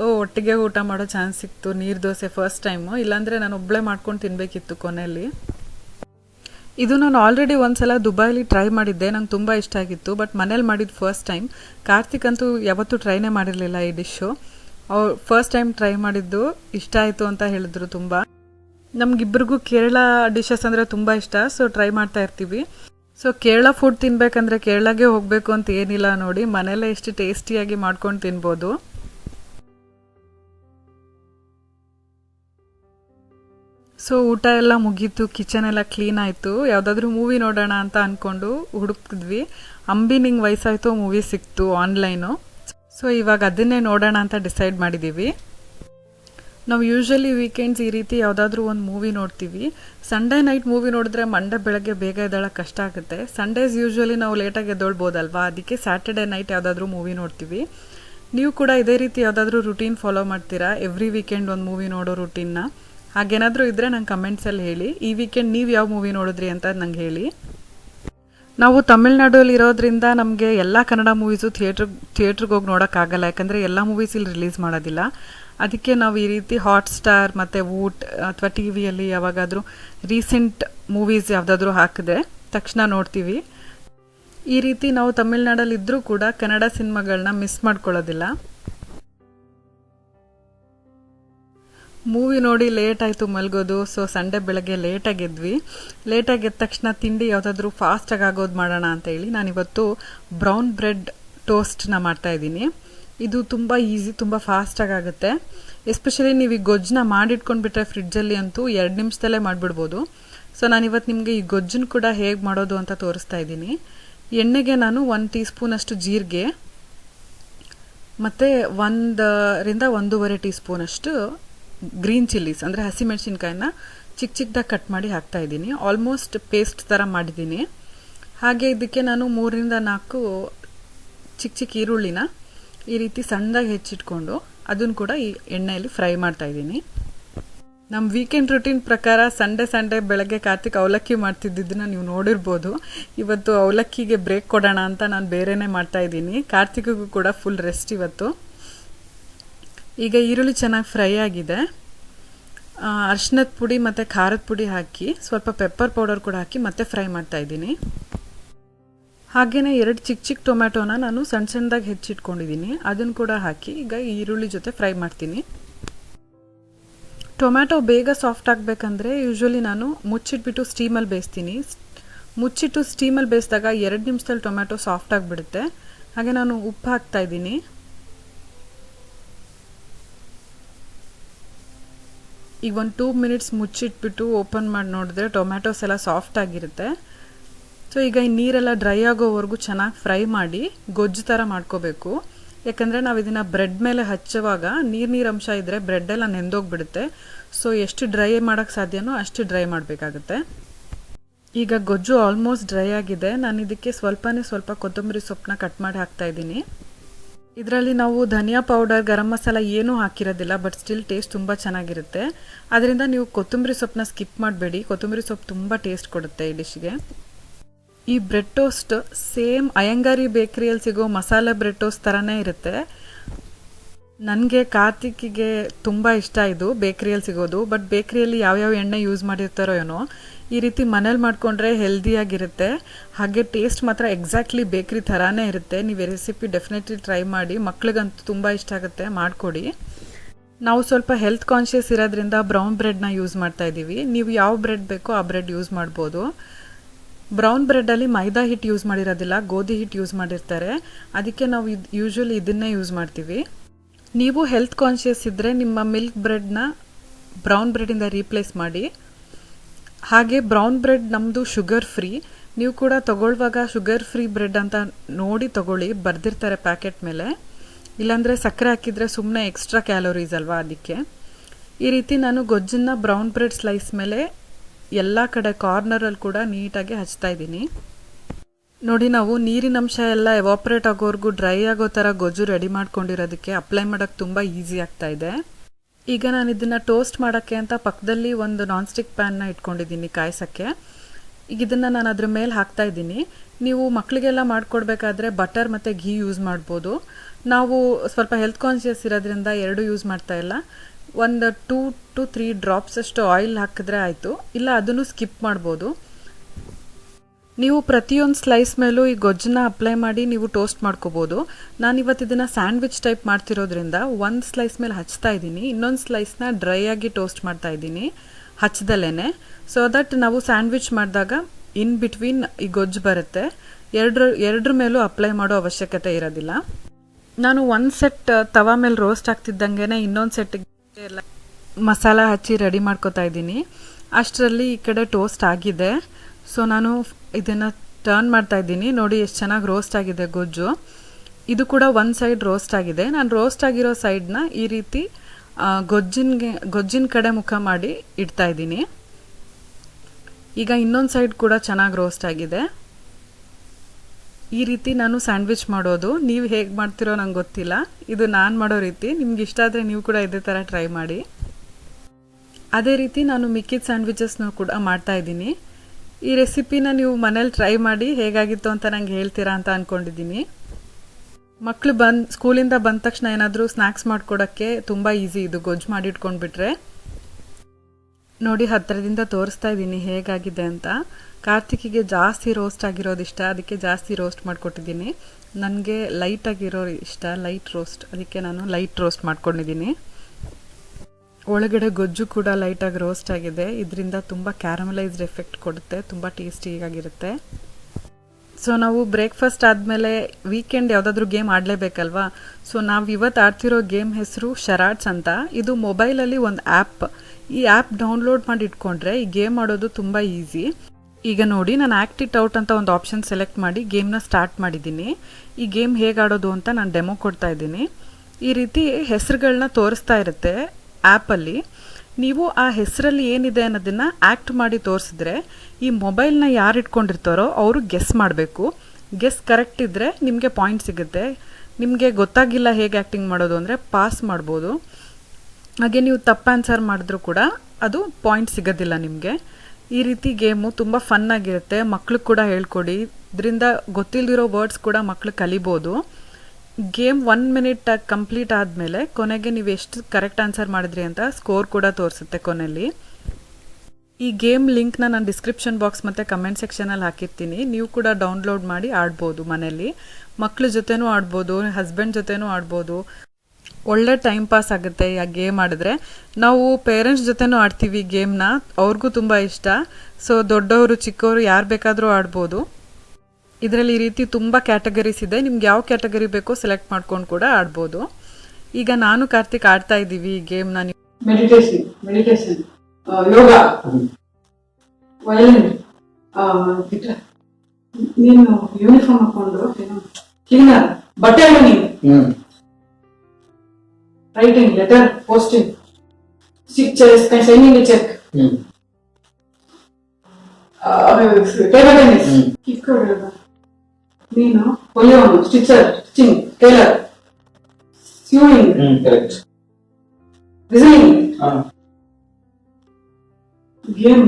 ಓ, ಒಟ್ಟಿಗೆ ಊಟ ಮಾಡೋ ಚಾನ್ಸ್ ಸಿಕ್ತು. ನೀರು ದೋಸೆ ಫಸ್ಟ್ ಟೈಮು ಇಲ್ಲಾಂದರೆ ನಾನು ಒಬ್ಬಳೇ ಮಾಡ್ಕೊಂಡು ತಿನ್ನಬೇಕಿತ್ತು ಕೊನೆಯಲ್ಲಿ ಇದು ನಾನು ಆಲ್ರೆಡಿ ಒಂದ್ಸಲ ದುಬೈಲಿ ಟ್ರೈ ಮಾಡಿದ್ದೆ, ನಂಗೆ ತುಂಬ ಇಷ್ಟ ಆಗಿತ್ತು. ಬಟ್ ಮನೇಲಿ ಮಾಡಿದ್ದು ಫಸ್ಟ್ ಟೈಮ್ ಕಾರ್ತಿಕ್ ಅಂತೂ ಯಾವತ್ತೂ ಟ್ರೈನೇ ಮಾಡಿರಲಿಲ್ಲ ಈ ಡಿಶ್ಶು ಅವ್ರು ಫಸ್ಟ್ ಟೈಮ್ ಟ್ರೈ ಮಾಡಿದ್ದು ಇಷ್ಟ ಆಯಿತು ಅಂತ ಹೇಳಿದ್ರು ತುಂಬ. ನಮಗಿಬ್ರಿಗೂ ಕೇರಳ ಡಿಶಸ್ ಅಂದರೆ ತುಂಬ ಇಷ್ಟ ಸೊ ಟ್ರೈ ಮಾಡ್ತಾ ಇರ್ತೀವಿ. ಸೊ ಕೇರಳ ಫುಡ್ ತಿನ್ಬೇಕಂದ್ರೆ ಕೇರಳಗೆ ಹೋಗಬೇಕು ಅಂತ ಏನಿಲ್ಲ ನೋಡಿ, ಮನೇಲೇ ಎಷ್ಟು ಟೇಸ್ಟಿಯಾಗಿ ಮಾಡ್ಕೊಂಡು ತಿನ್ಬೋದು. ಸೊ ಊಟ ಎಲ್ಲ ಮುಗೀತು ಕಿಚನ್ ಎಲ್ಲ ಕ್ಲೀನ್ ಆಯಿತು. ಯಾವುದಾದ್ರೂ ಮೂವಿ ನೋಡೋಣ ಅಂತ ಅಂದ್ಕೊಂಡು ಹುಡುಕ್ತಿದ್ವಿ. ಅಂಬಿ ನಿಂಗೆ ವಯಸ್ಸಾಯಿತು ಮೂವಿ ಸಿಕ್ತು ಆನ್ಲೈನು ಸೊ ಇವಾಗ ಅದನ್ನೇ ನೋಡೋಣ ಅಂತ ಡಿಸೈಡ್ ಮಾಡಿದ್ದೀವಿ ನಾವು ಯೂಶ್ವಲಿ ವೀಕೆಂಡ್ಸ್ ಈ ರೀತಿ ಯಾವುದಾದ್ರೂ ಒಂದು ಮೂವಿ ನೋಡ್ತೀವಿ. ಸಂಡೇ ನೈಟ್ ಮೂವಿ ನೋಡಿದ್ರೆ ಮಂಡೆ ಬೆಳಗ್ಗೆ ಬೇಗ ಎದ್ದೇಳಕ್ಕೆ ಕಷ್ಟ ಆಗುತ್ತೆ. ಸಂಡೇಸ್ ಯೂಶ್ವಲಿ ನಾವು ಲೇಟಾಗಿ ಎದ್ದೊಳ್ಬೋದಲ್ವಾ? ಅದಕ್ಕೆ ಸ್ಯಾಟರ್ಡೆ ನೈಟ್ ಯಾವುದಾದ್ರೂ ಮೂವಿ ನೋಡ್ತೀವಿ. ನೀವು ಕೂಡ ಇದೇ ರೀತಿ ಯಾವುದಾದ್ರೂ ರುಟೀನ್ ಫಾಲೋ ಮಾಡ್ತೀರಾ? ಎವ್ರಿ ವೀಕೆಂಡ್ ಒಂದು ಮೂವಿ ನೋಡೋ ರುಟೀನ್ನ ಹಾಗೇನಾದರೂ ಇದ್ದರೆ ನಂಗೆ ಕಮೆಂಟ್ಸಲ್ಲಿ ಹೇಳಿ. ಈ ವೀಕೆಂಡ್ ನೀವು ಯಾವ ಮೂವಿ ನೋಡಿದ್ರಿ ಅಂತ ನಂಗೆ ಹೇಳಿ. ನಾವು ತಮಿಳ್ನಾಡಲ್ಲಿ ಇರೋದ್ರಿಂದ ನಮಗೆ ಎಲ್ಲ ಕನ್ನಡ ಮೂವೀಸು ಥಿಯೇಟ್ರ್ ಥಿಯೇಟ್ರಿಗೆ ಹೋಗಿ ನೋಡೋಕ್ಕಾಗಲ್ಲ ಯಾಕಂದರೆ ಎಲ್ಲ ಮೂವೀಸ್ ಇಲ್ಲಿ ರಿಲೀಸ್ ಮಾಡೋದಿಲ್ಲ. ಅದಕ್ಕೆ ನಾವು ಈ ರೀತಿ ಹಾಟ್ ಸ್ಟಾರ್ ಮತ್ತು ವೂಟ್ ಅಥವಾ ಟಿ ವಿಯಲ್ಲಿ ಯಾವಾಗಾದರೂ ರೀಸೆಂಟ್ ಮೂವೀಸ್ ಯಾವುದಾದ್ರೂ ಹಾಕಿದೆ ತಕ್ಷಣ ನೋಡ್ತೀವಿ. ಈ ರೀತಿ ನಾವು ತಮಿಳ್ನಾಡಲ್ಲಿ ಇದ್ದರೂ ಕೂಡ ಕನ್ನಡ ಸಿನಿಮಾಗಳನ್ನ ಮಿಸ್ ಮಾಡ್ಕೊಳ್ಳೋದಿಲ್ಲ. ಮೂವಿ ನೋಡಿ ಲೇಟ್ ಆಯಿತು ಮಲ್ಗೋದು. ಸೊ ಸಂಡೇ ಬೆಳಗ್ಗೆ ಲೇಟಾಗಿ ಎದ್ವಿ. ಲೇಟಾಗಿ ಎದ್ದ ತಕ್ಷಣ ತಿಂಡಿ ಯಾವುದಾದ್ರೂ ಫಾಸ್ಟಾಗಿ ಆಗೋದು ಮಾಡೋಣ ಅಂತ ಹೇಳಿ ನಾನಿವತ್ತು ಬ್ರೌನ್ ಬ್ರೆಡ್ ಟೋಸ್ಟ್ನ ಮಾಡ್ತಾ ಇದ್ದೀನಿ. ಇದು ತುಂಬ ಈಸಿ ತುಂಬ ಫಾಸ್ಟಾಗಿ ಆಗುತ್ತೆ. ಎಸ್ಪೆಷಲಿ ನೀವು ಈ ಗೊಜ್ಜನ್ನ ಮಾಡಿಟ್ಕೊಂಡ್ಬಿಟ್ರೆ ಫ್ರಿಡ್ಜಲ್ಲಿ ಅಂತೂ ಎರಡು ನಿಮಿಷದಲ್ಲೇ ಮಾಡಿಬಿಡ್ಬೋದು. ಸೊ ನಾನಿವತ್ತು ನಿಮಗೆ ಈ ಗೊಜ್ಜನ್ನು ಕೂಡ ಹೇಗೆ ಮಾಡೋದು ಅಂತ ತೋರಿಸ್ತಾ ಇದ್ದೀನಿ. ಎಣ್ಣೆಗೆ ನಾನು ಒಂದು ಟೀ ಸ್ಪೂನಷ್ಟು ಜೀರಿಗೆ, ಮತ್ತು ಒಂದರಿಂದ ಒಂದೂವರೆ ಟೀ ಸ್ಪೂನಷ್ಟು ಗ್ರೀನ್ ಚಿಲ್ಲೀಸ್, ಅಂದರೆ ಹಸಿಮೆಣಸಿನ್ಕಾಯಿನ ಚಿಕ್ಕ ಚಿಕ್ಕದಾಗಿ ಕಟ್ ಮಾಡಿ ಹಾಕ್ತಾ ಇದ್ದೀನಿ. ಆಲ್ಮೋಸ್ಟ್ ಪೇಸ್ಟ್ ಥರ ಮಾಡಿದ್ದೀನಿ. ಹಾಗೆ ಇದಕ್ಕೆ ನಾನು ಮೂರರಿಂದ ನಾಲ್ಕು ಚಿಕ್ಕ ಚಿಕ್ಕ ಈರುಳ್ಳಿನ ಈ ರೀತಿ ಸಣ್ಣದಾಗಿ ಹೆಚ್ಚಿಟ್ಕೊಂಡು ಅದನ್ನು ಕೂಡ ಈ ಎಣ್ಣೆಯಲ್ಲಿ ಫ್ರೈ ಮಾಡ್ತಾ ಇದ್ದೀನಿ. ನಮ್ಮ ವೀಕೆಂಡ್ ರುಟೀನ್ ಪ್ರಕಾರ ಸಂಡೇ ಸಂಡೇ ಬೆಳಗ್ಗೆ ಕಾರ್ತಿಕ್ ಅವಲಕ್ಕಿ ಮಾಡ್ತಿದ್ದಿದ್ದನ್ನು ನೀವು ನೋಡಿರ್ಬೋದು. ಇವತ್ತು ಅವಲಕ್ಕಿಗೆ ಬ್ರೇಕ್ ಕೊಡೋಣ ಅಂತ ನಾನು ಬೇರೆನೇ ಮಾಡ್ತಾ ಇದ್ದೀನಿ. ಕಾರ್ತಿಕ್ಗೂ ಕೂಡ ಫುಲ್ ರೆಸ್ಟ್ ಇವತ್ತು. ಈಗ ಈರುಳ್ಳಿ ಚೆನ್ನಾಗಿ ಫ್ರೈ ಆಗಿದೆ. ಅರ್ಶಿನದ ಪುಡಿ ಮತ್ತು ಖಾರದ ಪುಡಿ ಹಾಕಿ, ಸ್ವಲ್ಪ ಪೆಪ್ಪರ್ ಪೌಡರ್ ಕೂಡ ಹಾಕಿ ಮತ್ತೆ ಫ್ರೈ ಮಾಡ್ತಾ ಇದ್ದೀನಿ. ಹಾಗೆಯೇ ಎರಡು ಚಿಕ್ಕ ಚಿಕ್ಕ ಟೊಮ್ಯಾಟೋನ ನಾನು ಸಣ್ಣ ಸಣ್ಣದಾಗಿ ಹೆಚ್ಚಿಟ್ಕೊಂಡಿದ್ದೀನಿ. ಅದನ್ನು ಕೂಡ ಹಾಕಿ ಈಗ ಈರುಳ್ಳಿ ಜೊತೆ ಫ್ರೈ ಮಾಡ್ತೀನಿ. ಟೊಮ್ಯಾಟೊ ಬೇಗ ಸಾಫ್ಟ್ ಆಗಬೇಕಂದ್ರೆ ಯೂಶ್ವಲಿ ನಾನು ಮುಚ್ಚಿಟ್ಬಿಟ್ಟು ಸ್ಟೀಮಲ್ಲಿ ಬೇಯಿಸ್ತೀನಿ. ಮುಚ್ಚಿಟ್ಟು ಸ್ಟೀಮಲ್ಲಿ ಬೇಯಿಸಿದಾಗ ಎರಡು ನಿಮಿಷದಲ್ಲಿ ಟೊಮ್ಯಾಟೊ ಸಾಫ್ಟ್ ಆಗಿಬಿಡುತ್ತೆ. ಹಾಗೆ ನಾನು ಉಪ್ಪು ಹಾಕ್ತಾ ಈಗ ಒಂದು ಟೂ ಮಿನಿಟ್ಸ್ ಮುಚ್ಚಿಟ್ಬಿಟ್ಟು ಓಪನ್ ಮಾಡಿ ನೋಡಿದ್ರೆ ಟೊಮ್ಯಾಟೊಸ್ ಎಲ್ಲ ಸಾಫ್ಟ್ ಆಗಿರುತ್ತೆ. ಸೊ ಈಗ ಈ ನೀರೆಲ್ಲ ಡ್ರೈ ಆಗೋವರೆಗೂ ಚೆನ್ನಾಗಿ ಫ್ರೈ ಮಾಡಿ ಗೊಜ್ಜು ಥರ ಮಾಡ್ಕೋಬೇಕು. ಯಾಕಂದರೆ ನಾವು ಇದನ್ನು ಬ್ರೆಡ್ ಮೇಲೆ ಹಚ್ಚುವಾಗ ನೀರು ನೀರು ಅಂಶ ಇದ್ದರೆ ಬ್ರೆಡ್ಡೆಲ್ಲ ನೆಂದೋಗ್ಬಿಡುತ್ತೆ. ಸೊ ಎಷ್ಟು ಡ್ರೈ ಮಾಡೋಕ್ಕೆ ಸಾಧ್ಯನೋ ಅಷ್ಟು ಡ್ರೈ ಮಾಡಬೇಕಾಗುತ್ತೆ. ಈಗ ಗೊಜ್ಜು ಆಲ್ಮೋಸ್ಟ್ ಡ್ರೈ ಆಗಿದೆ. ನಾನು ಇದಕ್ಕೆ ಸ್ವಲ್ಪನೇ ಸ್ವಲ್ಪ ಕೊತ್ತಂಬರಿ ಸೊಪ್ಪನ್ನ ಕಟ್ ಮಾಡಿ ಹಾಕ್ತಾ ಇದ್ದೀನಿ. ಇದರಲ್ಲಿ ನಾವು ಧನಿಯಾ ಪೌಡರ್ ಗರಂ ಮಸಾಲ ಏನೂ ಹಾಕಿರೋದಿಲ್ಲ ಬಟ್ ಸ್ಟಿಲ್ ಟೇಸ್ಟ್ ತುಂಬ ಚೆನ್ನಾಗಿರುತ್ತೆ. ಅದರಿಂದ ನೀವು ಕೊತ್ತಂಬರಿ ಸೊಪ್ಪನ್ನ ಸ್ಕಿಪ್ ಮಾಡಬೇಡಿ. ಕೊತ್ತಂಬರಿ ಸೊಪ್ಪು ತುಂಬ ಟೇಸ್ಟ್ ಕೊಡುತ್ತೆ ಈ ಡಿಶ್ಗೆ ಈ ಬ್ರೆಡ್ ಟೋಸ್ಟ್ ಸೇಮ್ ಅಯ್ಯಂಗಾರಿ ಬೇಕ್ರಿಯಲ್ಲಿ ಸಿಗೋ ಮಸಾಲೆ ಬ್ರೆಡ್ ಟೋಸ್ಟ್ ಥರನೇ ಇರುತ್ತೆ. ನನಗೆ ಕಾರ್ತಿಕಿಗೆ ತುಂಬ ಇಷ್ಟ ಇದು ಬೇಕ್ರಿಯಲ್ಲಿ ಸಿಗೋದು ಬಟ್ ಬೇಕ್ರಿಯಲ್ಲಿ ಯಾವ್ಯಾವ ಎಣ್ಣೆ ಯೂಸ್ ಮಾಡಿರ್ತಾರೋ ಏನೋ ಈ ರೀತಿ ಮನೇಲಿ ಮಾಡಿಕೊಂಡ್ರೆ ಹೆಲ್ದಿಯಾಗಿರುತ್ತೆ. ಹಾಗೆ ಟೇಸ್ಟ್ ಮಾತ್ರ ಎಕ್ಸಾಕ್ಟ್ಲಿ ಬೇಕ್ರಿ ಥರಾನೇ ಇರುತ್ತೆ. ನೀವು ರೆಸಿಪಿ ಡೆಫಿನೆಟ್ಲಿ ಟ್ರೈ ಮಾಡಿ. ಮಕ್ಳಿಗಂತೂ ತುಂಬ ಇಷ್ಟ ಆಗುತ್ತೆ. ಮಾಡಿಕೊಡಿ. ನಾವು ಸ್ವಲ್ಪ ಹೆಲ್ತ್ ಕಾನ್ಷಿಯಸ್ ಇರೋದ್ರಿಂದ ಬ್ರೌನ್ ಬ್ರೆಡ್ನ ಯೂಸ್ ಮಾಡ್ತಾ ಇದ್ದೀವಿ. ನೀವು ಯಾವ ಬ್ರೆಡ್ ಬೇಕೋ ಆ ಬ್ರೆಡ್ ಯೂಸ್ ಮಾಡ್ಬೋದು. ಬ್ರೌನ್ ಬ್ರೆಡ್ಡಲ್ಲಿ ಮೈದಾ ಹಿಟ್ಟು ಯೂಸ್ ಮಾಡಿರೋದಿಲ್ಲ. ಗೋಧಿ ಹಿಟ್ಟು ಯೂಸ್ ಮಾಡಿರ್ತಾರೆ. ಅದಕ್ಕೆ ನಾವು ಇದು ಯೂಶ್ವಲಿ ಇದನ್ನೇ ಯೂಸ್ ಮಾಡ್ತೀವಿ. ನೀವು ಹೆಲ್ತ್ ಕಾನ್ಷಿಯಸ್ ಇದ್ದರೆ ನಿಮ್ಮ ಮಿಲ್ಕ್ ಬ್ರೆಡ್ನ ಬ್ರೌನ್ ಬ್ರೆಡಿಂದ ರೀಪ್ಲೇಸ್ ಮಾಡಿ. ಹಾಗೆ ಬ್ರೌನ್ ಬ್ರೆಡ್ ನಮ್ಮದು ಶುಗರ್ ಫ್ರೀ ನೀವು ಕೂಡ ತಗೊಳ್ಳುವಾಗ ಶುಗರ್ ಫ್ರೀ ಬ್ರೆಡ್ ಅಂತ ನೋಡಿ ತಗೊಳ್ಳಿ, ಬರ್ದಿರ್ತಾರೆ ಪ್ಯಾಕೆಟ್ ಮೇಲೆ. ಇಲ್ಲಾಂದರೆ ಸಕ್ಕರೆ ಹಾಕಿದರೆ ಸುಮ್ಮನೆ ಎಕ್ಸ್ಟ್ರಾ ಕ್ಯಾಲೋರೀಸ್ ಅಲ್ವಾ ಅದಕ್ಕೆ. ಈ ರೀತಿ ನಾನು ಗೊಜ್ಜನ್ನು ಬ್ರೌನ್ ಬ್ರೆಡ್ ಸ್ಲೈಸ್ ಮೇಲೆ ಎಲ್ಲ ಕಡೆ ಕಾರ್ನರಲ್ಲಿ ಕೂಡ ನೀಟಾಗಿ ಹಚ್ತಾ ಇದ್ದೀನಿ. ನೋಡಿ ನಾವು ನೀರಿನಂಶ ಎಲ್ಲ ಎವಾಪ್ರೇಟ್ ಆಗೋವರೆಗೂ ಡ್ರೈ ಆಗೋ ಥರ ಗೊಜ್ಜು ರೆಡಿ ಮಾಡ್ಕೊಂಡಿರೋದಕ್ಕೆ ಅಪ್ಲೈ ಮಾಡೋಕ್ಕೆ ತುಂಬ ಈಸಿ ಆಗ್ತಾ ಇದೆ. ಈಗ ನಾನು ಇದನ್ನು ಟೋಸ್ಟ್ ಮಾಡೋಕ್ಕೆ ಅಂತ ಪಕ್ಕದಲ್ಲಿ ಒಂದು ನಾನ್ ಸ್ಟಿಕ್ ಪ್ಯಾನ್ನ ಇಟ್ಕೊಂಡಿದ್ದೀನಿ ಕಾಯಿಸೋಕ್ಕೆ. ಈಗ ಇದನ್ನು ನಾನು ಅದ್ರ ಮೇಲೆ ಹಾಕ್ತಾ ಇದ್ದೀನಿ. ನೀವು ಮಕ್ಕಳಿಗೆಲ್ಲ ಮಾಡಿಕೊಡ್ಬೇಕಾದ್ರೆ ಬಟರ್ ಮತ್ತು ಘೀ ಯೂಸ್ ಮಾಡ್ಬೋದು. ನಾವು ಸ್ವಲ್ಪ ಹೆಲ್ತ್ ಕಾನ್ಷಿಯಸ್ ಇರೋದ್ರಿಂದ ಎರಡು ಯೂಸ್ ಮಾಡ್ತಾ ಇಲ್ಲ. ಒಂದು ಟೂ ಟು ತ್ರೀ ಡ್ರಾಪ್ಸ್ ಅಷ್ಟು ಆಯಿಲ್ ಹಾಕಿದ್ರೆ ಆಯಿತು. ಇಲ್ಲ, ಅದನ್ನು ಸ್ಕಿಪ್ ಮಾಡ್ಬೋದು. ನೀವು ಪ್ರತಿಯೊಂದು ಸ್ಲೈಸ್ ಮೇಲೂ ಈ ಗೊಜ್ಜನ್ನ ಅಪ್ಲೈ ಮಾಡಿ ನೀವು ಟೋಸ್ಟ್ ಮಾಡ್ಕೋಬೋದು. ನಾನು ಇವತ್ತು ಇದನ್ನು ಸ್ಯಾಂಡ್ವಿಚ್ ಟೈಪ್ ಮಾಡ್ತಿರೋದ್ರಿಂದ ಒಂದು ಸ್ಲೈಸ್ ಮೇಲೆ ಹಚ್ತಾ ಇದ್ದೀನಿ. ಇನ್ನೊಂದು ಸ್ಲೈಸ್ನ ಡ್ರೈ ಆಗಿ ಟೋಸ್ಟ್ ಮಾಡ್ತಾ ಇದ್ದೀನಿ. ಹಚ್ಚದಲ್ಲೇ ಸೊ ದಟ್ ನಾವು ಸ್ಯಾಂಡ್ವಿಚ್ ಮಾಡಿದಾಗ ಇನ್ ಬಿಟ್ವೀನ್ ಈ ಗೊಜ್ಜು ಬರುತ್ತೆ. ಎರಡರ ಎರಡರ ಮೇಲೂ ಅಪ್ಲೈ ಮಾಡೋ ಅವಶ್ಯಕತೆ ಇರೋದಿಲ್ಲ. ನಾನು ಒಂದು ಸೆಟ್ ತವಾ ಮೇಲೆ ರೋಸ್ಟ್ ಆಗ್ತಿದ್ದಂಗೆ ಇನ್ನೊಂದು ಸೆಟ್ಟಿಗೆ ಎಲ್ಲ ಮಸಾಲ ಹಚ್ಚಿ ರೆಡಿ ಮಾಡ್ಕೋತಾ ಇದ್ದೀನಿ. ಅಷ್ಟರಲ್ಲಿ ಈ ಕಡೆ ಟೋಸ್ಟ್ ಆಗಿದೆ. ಸೊ ನಾನು ಇದನ್ನು ಟರ್ನ್ ಮಾಡ್ತಾ ಇದ್ದೀನಿ. ನೋಡಿ ಎಷ್ಟು ಚೆನ್ನಾಗಿ ರೋಸ್ಟ್ ಆಗಿದೆ ಗೊಜ್ಜು. ಇದು ಕೂಡ ಒಂದು ಸೈಡ್ ರೋಸ್ಟ್ ಆಗಿದೆ. ನಾನು ರೋಸ್ಟ್ ಆಗಿರೋ ಸೈಡ್ನ ಈ ರೀತಿ ಗೊಜ್ಜಿನ್ಗೆ, ಗೊಜ್ಜಿನ ಕಡೆ ಮುಖ ಮಾಡಿ ಇಡ್ತಾ ಇದ್ದೀನಿ. ಈಗ ಇನ್ನೊಂದು ಸೈಡ್ ಕೂಡ ಚೆನ್ನಾಗಿ ರೋಸ್ಟ್ ಆಗಿದೆ. ಈ ರೀತಿ ನಾನು ಸ್ಯಾಂಡ್ವಿಚ್ ಮಾಡೋದು. ನೀವು ಹೇಗೆ ಮಾಡ್ತಿರೋ ನಂಗೆ ಗೊತ್ತಿಲ್ಲ. ಇದು ನಾನು ಮಾಡೋ ರೀತಿ. ನಿಮ್ಗೆ ಇಷ್ಟ ಆದರೆ ನೀವು ಕೂಡ ಇದೇ ಥರ ಟ್ರೈ ಮಾಡಿ. ಅದೇ ರೀತಿ ನಾನು ಮಿಕ್ಕಿದ ಸ್ಯಾಂಡ್ವಿಚಸ್ನೂ ಕೂಡ ಮಾಡ್ತಾ ಇದ್ದೀನಿ. ಈ ರೆಸಿಪಿನ ನೀವು ಮನೇಲಿ ಟ್ರೈ ಮಾಡಿ ಹೇಗಾಗಿತ್ತು ಅಂತ ನಂಗೆ ಹೇಳ್ತೀರಾ ಅಂತ ಅಂದ್ಕೊಂಡಿದ್ದೀನಿ ಮಕ್ಕಳು ಬಂದು, ಸ್ಕೂಲಿಂದ ಬಂದ ತಕ್ಷಣ ಏನಾದರೂ ಸ್ನ್ಯಾಕ್ಸ್ ಮಾಡ್ಕೊಡೋಕ್ಕೆ ತುಂಬ ಈಸಿ ಇದು, ಗೊಜ್ಜು ಮಾಡಿ ಇಟ್ಕೊಂಡ್ಬಿಟ್ರೆ. ನೋಡಿ, ಹತ್ತಿರದಿಂದ ತೋರಿಸ್ತಾ ಇದ್ದೀನಿ ಹೇಗಾಗಿದೆ ಅಂತ. ಕಾರ್ತಿಕಿಗೆ ಜಾಸ್ತಿ ರೋಸ್ಟ್ ಆಗಿರೋದು ಇಷ್ಟ, ಅದಕ್ಕೆ ಜಾಸ್ತಿ ರೋಸ್ಟ್ ಮಾಡಿಕೊಟ್ಟಿದ್ದೀನಿ. ನನಗೆ ಲೈಟ್ ಆಗಿರೋ ಇಷ್ಟ ಲೈಟ್ ರೋಸ್ಟ್ ಅದಕ್ಕೆ ನಾನು ಲೈಟ್ ರೋಸ್ಟ್ ಮಾಡ್ಕೊಂಡಿದ್ದೀನಿ. ಒಳಗಡೆ ಗೊಜ್ಜು ಕೂಡ ಲೈಟಾಗಿ ರೋಸ್ಟ್ ಆಗಿದೆ. ಇದರಿಂದ ತುಂಬ ಕ್ಯಾರಮಲೈಸ್ಡ್ ಎಫೆಕ್ಟ್ ಕೊಡುತ್ತೆ, ತುಂಬ ಟೇಸ್ಟಿಯಾಗಿರುತ್ತೆ ಸೊ ನಾವು ಬ್ರೇಕ್ಫಾಸ್ಟ್ ಆದಮೇಲೆ ವೀಕೆಂಡ್ ಯಾವುದಾದ್ರೂ ಗೇಮ್ ಆಡಲೇಬೇಕಲ್ವಾ? ಸೊ ನಾವು ಇವತ್ತು ಆಡ್ತಿರೋ ಗೇಮ್ ಹೆಸರು ಶರಾಡ್ಸ್ ಅಂತ. ಇದು ಮೊಬೈಲಲ್ಲಿ ಒಂದು ಆ್ಯಪ್ ಈ ಆ್ಯಪ್ ಡೌನ್ಲೋಡ್ ಮಾಡಿ ಇಟ್ಕೊಂಡ್ರೆ ಈ ಗೇಮ್ ಆಡೋದು ತುಂಬ ಈಸಿ ಈಗ ನೋಡಿ, ನಾನು ಆ್ಯಕ್ಟ್ ಔಟ್ ಅಂತ ಒಂದು ಆಪ್ಷನ್ ಸೆಲೆಕ್ಟ್ ಮಾಡಿ ಗೇಮ್ನ ಸ್ಟಾರ್ಟ್ ಮಾಡಿದ್ದೀನಿ. ಈ ಗೇಮ್ ಹೇಗೆ ಆಡೋದು ಅಂತ ನಾನು ಡೆಮೋ ಕೊಡ್ತಾ ಇದ್ದೀನಿ. ಈ ರೀತಿ ಹೆಸರುಗಳನ್ನ ತೋರಿಸ್ತಾ ಇರುತ್ತೆ. ಆ್ಯಪಲ್ಲಿ ನೀವು ಆ ಹೆಸರಲ್ಲಿ ಏನಿದೆ ಅನ್ನೋದನ್ನು ಆ್ಯಕ್ಟ್ ಮಾಡಿ ತೋರಿಸಿದ್ರೆ ಈ ಮೊಬೈಲ್ನ ಯಾರು ಇಟ್ಕೊಂಡಿರ್ತಾರೋ ಅವರು ಗೆಸ್ ಮಾಡಬೇಕು. ಗೆಸ್ ಕರೆಕ್ಟ್ ಇದ್ದರೆ ನಿಮಗೆ ಪಾಯಿಂಟ್ ಸಿಗುತ್ತೆ. ನಿಮಗೆ ಗೊತ್ತಾಗಿಲ್ಲ ಹೇಗೆ ಆ್ಯಕ್ಟಿಂಗ್ ಮಾಡೋದು ಅಂದರೆ ಪಾಸ್ ಮಾಡ್ಬೋದು. ಹಾಗೆ ನೀವು ತಪ್ಪು ಆನ್ಸರ್ ಮಾಡಿದ್ರೂ ಕೂಡ ಅದು ಪಾಯಿಂಟ್ ಸಿಗೋದಿಲ್ಲ ನಿಮಗೆ. ಈ ರೀತಿ ಗೇಮು ತುಂಬ ಫನ್ ಆಗಿರುತ್ತೆ ಮಕ್ಳಿಗೆ ಕೂಡ ಹೇಳ್ಕೊಡಿ. ಇದರಿಂದ ಗೊತ್ತಿಲ್ಲದಿರೋ ವರ್ಡ್ಸ್ ಕೂಡ ಮಕ್ಳು ಕಲಿಬೋದು. ಗೇಮ್ ಒನ್ ಮಿನಿಟ್ ಕಂಪ್ಲೀಟ್ ಆದಮೇಲೆ ಕೊನೆಗೆ ನೀವು ಎಷ್ಟು ಕರೆಕ್ಟ್ ಆನ್ಸರ್ ಮಾಡಿದ್ರಿ ಅಂತ ಸ್ಕೋರ್ ಕೂಡ ತೋರಿಸುತ್ತೆ ಕೊನೆಯಲ್ಲಿ ಈ ಗೇಮ್ ಲಿಂಕ್ನ ನಾನು ಡಿಸ್ಕ್ರಿಪ್ಷನ್ ಬಾಕ್ಸ್ ಮತ್ತು ಕಮೆಂಟ್ ಸೆಕ್ಷನಲ್ಲಿ ಹಾಕಿರ್ತೀನಿ. ನೀವು ಕೂಡ ಡೌನ್ಲೋಡ್ ಮಾಡಿ ಆಡ್ಬೋದು ಮನೇಲಿ ಮಕ್ಕಳ ಜೊತೆನೂ ಆಡ್ಬೋದು, ಹಸ್ಬೆಂಡ್ ಜೊತೆನೂ ಆಡ್ಬೋದು. ಒಳ್ಳೆ ಟೈಮ್ ಪಾಸ್ ಆಗುತ್ತೆ ಆ ಗೇಮ್ ಆಡಿದ್ರೆ. ನಾವು ಪೇರೆಂಟ್ಸ್ ಜೊತೆನೂ ಆಡ್ತೀವಿ ಗೇಮ್ನ. ಅವ್ರಿಗೂ ತುಂಬ ಇಷ್ಟ. ಸೊ ದೊಡ್ಡವರು, ಚಿಕ್ಕವರು ಯಾರು ಬೇಕಾದರೂ ಆಡ್ಬೋದು. ಇದರಲ್ಲಿ ಈ ರೀತಿ ತುಂಬ ಕ್ಯಾಟಗರೀಸ್ ಇದೆ. ನಿಮ್ಗೆ ಯಾವ ಕ್ಯಾಟಗರಿ ಬೇಕೋ ಸೆಲೆಕ್ಟ್ ಮಾಡ್ಕೊಂಡು ಕೂಡ ಆಡ್ಬೋದು. ಈಗ ನಾನು ಕಾರ್ತಿಕ್ ಆಡ್ತಾ ಇದ್ದೀವಿ ಈ ಗೇಮ್ ನಾನು ಮೆಡಿಟೇಷನ್ ಮೆಡಿಟೇಷನ್ ಯೋಗ. ವಯಲಿನ್ ನೀನು ಯೂನಿಫಾರ್ಮ್ ಹಾಕೊಂಡು ಕ್ಲೀನರ್ ಬಟ್ಟೆ ನೀನು. Writing letter posting sick signing cheque table tennis. Kick నేను కొయ్యము stitcher stitching tailor sewing correct. Designing game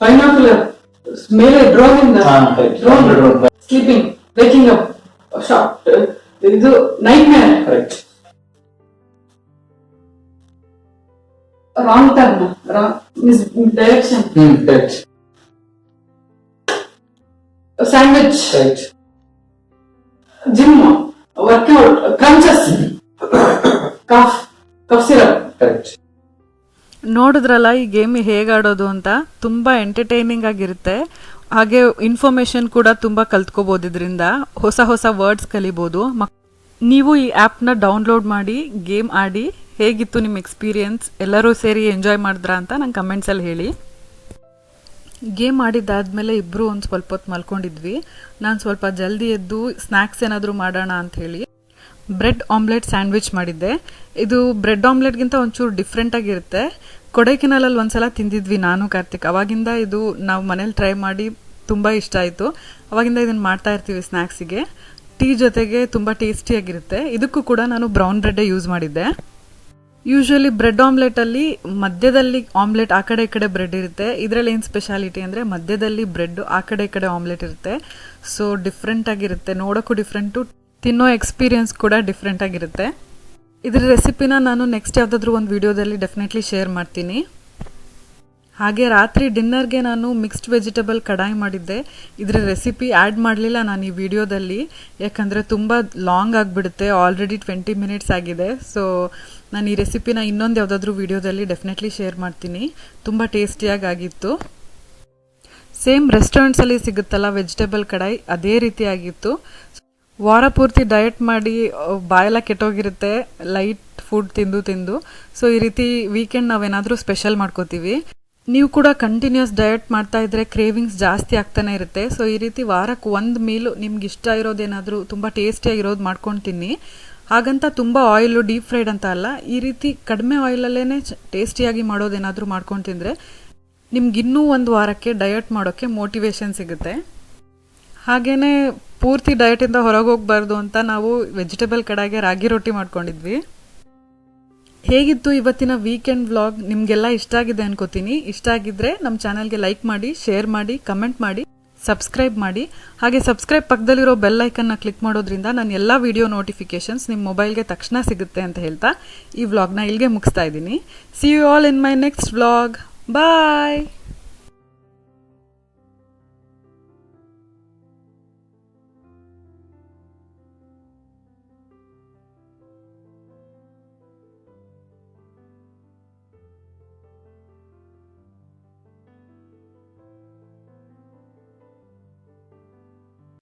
binocular మేలే drawing drone sleeping waking up short ఇది nightmare correct. Wrong turn miss direction. Correct. Sandwich correct. Gym workout crunches cough cough syrup correct ನೋಡಿದ್ರಲ್ಲ ಈ game ಹೇಗೆ ಆಡೋದು ಅಂತ ತುಂಬಾ entertaining ಆಗಿರುತ್ತೆ. ಹಾಗೆ ಇನ್ಫಾರ್ಮೇಷನ್ ಕೂಡ ತುಂಬಾ ಕಲ್ತ್ಕೋಬೋದು ಇದರಿಂದ ಹೊಸ ಹೊಸ ವರ್ಡ್ಸ್ ಕಲಿಬೋದು. ಮಕ್ ನೀವು ಈ ಆ್ಯಪ್ನ ಡೌನ್ಲೋಡ್ ಮಾಡಿ ಗೇಮ್ ಆಡಿ ಹೇಗಿತ್ತು ನಿಮ್ಮ ಎಕ್ಸ್ಪೀರಿಯನ್ಸ್ ಎಲ್ಲರೂ ಸೇರಿ ಎಂಜಾಯ್ ಮಾಡಿದ್ರಾ ಅಂತ ನಂಗೆ ಕಮೆಂಟ್ಸಲ್ಲಿ ಹೇಳಿ. ಗೇಮ್ ಆಡಿದ್ದಾದ್ಮೇಲೆ ಇಬ್ಬರು ಒಂದು ಸ್ವಲ್ಪ ಹೊತ್ತು ಮಲ್ಕೊಂಡಿದ್ವಿ. ನಾನು ಸ್ವಲ್ಪ ಜಲ್ದಿ ಎದ್ದು ಸ್ನ್ಯಾಕ್ಸ್ ಏನಾದರೂ ಮಾಡೋಣ ಅಂತ ಹೇಳಿ ಬ್ರೆಡ್ ಆಮ್ಲೆಟ್ ಸ್ಯಾಂಡ್ವಿಚ್ ಮಾಡಿದ್ದೆ. ಇದು ಬ್ರೆಡ್ ಆಮ್ಲೆಟ್ಗಿಂತ ಒಂಚೂರು ಡಿಫ್ರೆಂಟಾಗಿರುತ್ತೆ ಕೊಡೈಕೆನಾಲಲ್ಲಿ ಒಂದ್ಸಲ ತಿಂದಿದ್ವಿ ನಾನು, ಕಾರ್ತಿಕ್. ಅವಾಗಿಂದ ಇದು ನಾವು ಮನೇಲಿ ಟ್ರೈ ಮಾಡಿ ತುಂಬ ಇಷ್ಟ ಆಯಿತು. ಅವಾಗಿಂದ ಇದನ್ನು ಮಾಡ್ತಾ ಇರ್ತೀವಿ ಸ್ನ್ಯಾಕ್ಸಿಗೆ ಟೀ ಜೊತೆಗೆ ತುಂಬ ಟೇಸ್ಟಿಯಾಗಿರುತ್ತೆ ಇದಕ್ಕೂ ಕೂಡ ನಾನು ಬ್ರೌನ್ ಬ್ರೆಡ್ಡೇ ಯೂಸ್ ಮಾಡಿದ್ದೆ. ಯೂಶಲಿ ಬ್ರೆಡ್ ಆಮ್ಲೆಟಲ್ಲಿ ಮಧ್ಯದಲ್ಲಿ ಆಮ್ಲೆಟ್ ಆ ಕಡೆ ಈ ಕಡೆ ಬ್ರೆಡ್ ಇರುತ್ತೆ. ಇದರಲ್ಲಿ ಏನು ಸ್ಪೆಷಾಲಿಟಿ ಅಂದರೆ ಮಧ್ಯದಲ್ಲಿ ಬ್ರೆಡ್ ಆ ಕಡೆ ಈ ಕಡೆ ಆಮ್ಲೆಟ್ ಇರುತ್ತೆ. ಸೊ ಡಿಫ್ರೆಂಟ್ ಆಗಿರುತ್ತೆ. ನೋಡೋಕ್ಕೂ ಡಿಫ್ರೆಂಟು ತಿನ್ನೋ ಎಕ್ಸ್ಪೀರಿಯನ್ಸ್ ಕೂಡ ಡಿಫ್ರೆಂಟ್ ಆಗಿರುತ್ತೆ. ಇದ್ರ ರೆಸಿಪಿನ ನಾನು ನೆಕ್ಸ್ಟ್ ಯಾವುದಾದ್ರೂ ಒಂದು ವಿಡಿಯೋದಲ್ಲಿ ಡೆಫಿನೆಟ್ಲಿ ಶೇರ್ ಮಾಡ್ತೀನಿ. ಹಾಗೆ ರಾತ್ರಿ ಡಿನ್ನರ್ಗೆ ನಾನು ಮಿಕ್ಸ್ಡ್ ವೆಜಿಟೇಬಲ್ ಕಡಾಯಿ ಮಾಡಿದ್ದೆ. ಇದರ ರೆಸಿಪಿ ಆ್ಯಡ್ ಮಾಡಲಿಲ್ಲ ನಾನು ಈ ವಿಡಿಯೋದಲ್ಲಿ ಯಾಕಂದರೆ ತುಂಬ ಲಾಂಗ್ ಆಗಿಬಿಡುತ್ತೆ. ಆಲ್ರೆಡಿ ಟ್ವೆಂಟಿ ಮಿನಿಟ್ಸ್ ಆಗಿದೆ. ಸೊ ನಾನು ಈ ರೆಸಿಪಿನ ಇನ್ನೊಂದು ಯಾವುದಾದ್ರೂ ವಿಡಿಯೋದಲ್ಲಿ ಡೆಫಿನೆಟ್ಲಿ ಶೇರ್ ಮಾಡ್ತೀನಿ. ತುಂಬ ಟೇಸ್ಟಿಯಾಗಿ ಆಗಿತ್ತು ಸೇಮ್ ರೆಸ್ಟೋರೆಂಟ್ಸಲ್ಲಿ ಸಿಗುತ್ತಲ್ಲ ವೆಜಿಟೇಬಲ್ ಕಡಾಯಿ, ಅದೇ ರೀತಿ ಆಗಿತ್ತು. ವಾರ ಪೂರ್ತಿ ಡಯಟ್ ಮಾಡಿ ಬಾಯೆಲ್ಲ ಕೆಟ್ಟೋಗಿರುತ್ತೆ ಲೈಟ್ ಫುಡ್ ತಿಂದು ತಿಂದು. ಸೊ ಈ ರೀತಿ ವೀಕೆಂಡ್ ನಾವೇನಾದರೂ ಸ್ಪೆಷಲ್ ಮಾಡ್ಕೋತೀವಿ. ನೀವು ಕೂಡ ಕಂಟಿನ್ಯೂಸ್ ಡಯಟ್ ಮಾಡ್ತಾ ಇದ್ರೆ ಕ್ರೇವಿಂಗ್ಸ್ ಜಾಸ್ತಿ ಆಗ್ತಾನೆ ಇರುತ್ತೆ. ಸೊ ಈ ರೀತಿ ವಾರಕ್ಕೆ ಒಂದು ಮೀಲು ನಿಮ್ಗೆ ಇಷ್ಟ ಇರೋದೇನಾದರೂ ತುಂಬ ಟೇಸ್ಟಿಯಾಗಿರೋದು ಮಾಡ್ಕೊಂಡು ತಿನ್ನಿ ಹಾಗಂತ ತುಂಬ ಆಯಿಲು ಡೀಪ್ ಫ್ರೈಡ್ ಅಂತ ಅಲ್ಲ, ಈ ರೀತಿ ಕಡಿಮೆ ಆಯಿಲಲ್ಲೇ ಟೇಸ್ಟಿಯಾಗಿ ಮಾಡೋದೇನಾದರೂ ಮಾಡ್ಕೊಂಡು ತಿಂದರೆ ನಿಮ್ಗಿನ್ನೂ ಒಂದು ವಾರಕ್ಕೆ ಡಯಟ್ ಮಾಡೋಕ್ಕೆ ಮೋಟಿವೇಶನ್ ಸಿಗುತ್ತೆ. ಹಾಗೇ ಪೂರ್ತಿ ಡಯಟಿಂದ ಹೊರಗೆ ಹೋಗಬಾರ್ದು ಅಂತ ನಾವು ವೆಜಿಟೇಬಲ್ ಕಡೆಗೆ ರಾಗಿ ರೊಟ್ಟಿ ಮಾಡ್ಕೊಂಡಿದ್ವಿ. ಹೇಗಿತ್ತು ಇವತ್ತಿನ ವೀಕೆಂಡ್ ವ್ಲಾಗ್ ನಿಮಗೆಲ್ಲ ಇಷ್ಟ ಆಗಿದೆ ಅನ್ಕೋತೀನಿ. ಇಷ್ಟ ಆಗಿದ್ರೆ ನಮ್ಮ ಚಾನಲ್ಗೆ ಲೈಕ್ ಮಾಡಿ ಶೇರ್ ಮಾಡಿ ಕಮೆಂಟ್ ಮಾಡಿ. ಸಬ್ಸ್ಕ್ರೈಬ್ ಮಾಡಿ. ಹಾಗೆ ಸಬ್ಸ್ಕ್ರೈಬ್ ಪಕ್ಕದಲ್ಲಿರೋ ಬೆಲ್ ಐಕನ್ನ ಕ್ಲಿಕ್ ಮಾಡೋದ್ರಿಂದ ನಾನು ಎಲ್ಲ ವಿಡಿಯೋ ನೋಟಿಫಿಕೇಶನ್ಸ್ ನಿಮ್ಮ ಮೊಬೈಲ್ಗೆ ತಕ್ಷಣ ಸಿಗುತ್ತೆ ಅಂತ ಹೇಳ್ತಾ ಈ ವ್ಲಾಗ್ನ ಇಲ್ಲಿಗೆ ಮುಗಿಸ್ತಾ ಇದ್ದೀನಿ. See you all in my next vlog bye